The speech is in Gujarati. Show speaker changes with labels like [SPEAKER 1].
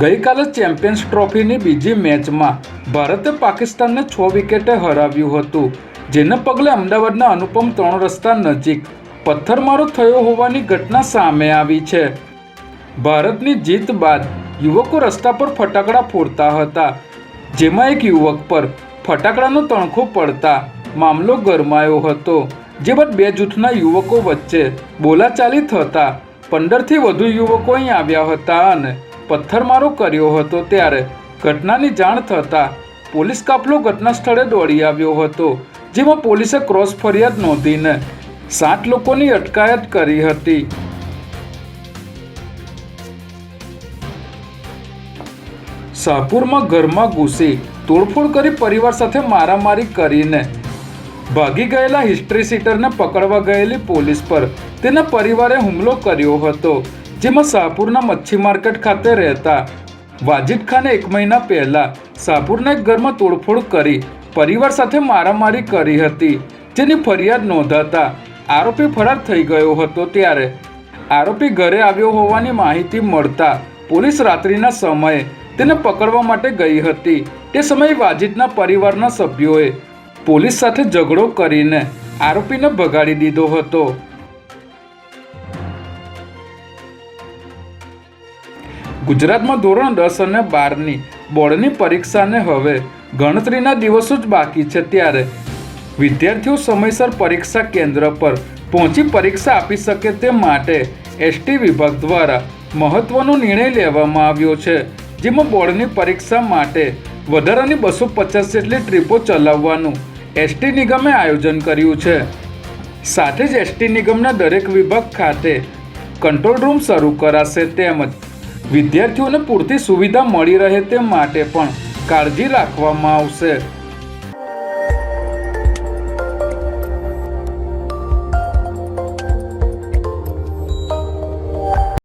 [SPEAKER 1] ગઈકાલે ચેમ્પિયન્સ ટ્રોફીની બીજી મેચમાં ભારતે પાકિસ્તાનને છ વિકેટે હરાવ્યું હતું, જેને પગલે અમદાવાદના અનુપમ ત્રણ રસ્તા નજીક પથ્થરમારો થયો હોવાની ઘટના સામે આવી છે. ભારતની જીત બાદ યુવકો રસ્તા પર ફટાકડા ફોડતા હતા, જેમાં એક યુવક પર ફટાકડાનો તણખો પડતા મામલો ગરમાયો હતો, જે બાદ બે જૂથના યુવકો વચ્ચે બોલાચાલી થતા પંદરથી વધુ યુવકો અહીં આવ્યા હતા અને પથ્થરમારો કર્યો હતો ત્યારે ઘટનાની જાણ થતાં પોલીસ કાફલો ઘટના સ્થળે દોડી આવ્યો હતો, જેમાં પોલીસે ક્રોસ ફરિયાદ નોંધીને સાત લોકોની અટકાયત કરી હતી. શાહપુરમાં ઘરમાં ઘૂસી તોડફોડ કરી પરિવાર સાથે મારામારી કરીને ભાગી ગયેલા હિસ્ટ્રી સીટરને પકડવા ગયેલી પોલીસ પર તેના પરિવારે હુમલો કર્યો હતો. જેમાં શાહપુરના મચ્છી માર્કેટ ખાતે રહેતા વાજિદ ખાને એક મહિના પહેલા શાહપુરના એક ઘરમાં તોડફોડ કરી પરિવાર સાથે મારામારી કરી હતી. જેની ફરિયાદ નોંધાતા આરોપી ફરાર થઈ ગયો હતો ત્યારે. આરોપી ઘરે આવ્યો હોવાની માહિતી મળતા પોલીસ રાત્રિના સમયે તેને પકડવા માટે ગઈ હતી. તે સમયે વાજિદના પરિવારના સભ્યોએ પોલીસ સાથે ઝઘડો કરીને આરોપીને ભગાડી દીધો હતો. ગુજરાતમાં ધોરણ દસ અને બારની બોર્ડની પરીક્ષાને હવે ગણતરીના દિવસો જ બાકી છે ત્યારે વિદ્યાર્થીઓ સમયસર પરીક્ષા કેન્દ્ર પર પહોંચી પરીક્ષા આપી શકે તે માટે એસટી વિભાગ દ્વારા મહત્વનો નિર્ણય લેવામાં આવ્યો છે, જેમાં બોર્ડની પરીક્ષા માટે વધારાની બસો પચાસ જેટલી ટ્રીપો ચલાવવાનું એસટી નિગમે આયોજન કર્યું છે. સાથે જ એસટી નિગમના દરેક વિભાગ ખાતે કંટ્રોલ રૂમ શરૂ કરાશે તેમજ વિદ્યાર્થીઓને પૂરતી સુવિધા મળી રહે તે માટે પણ કાળજી રાખવામાં આવશે.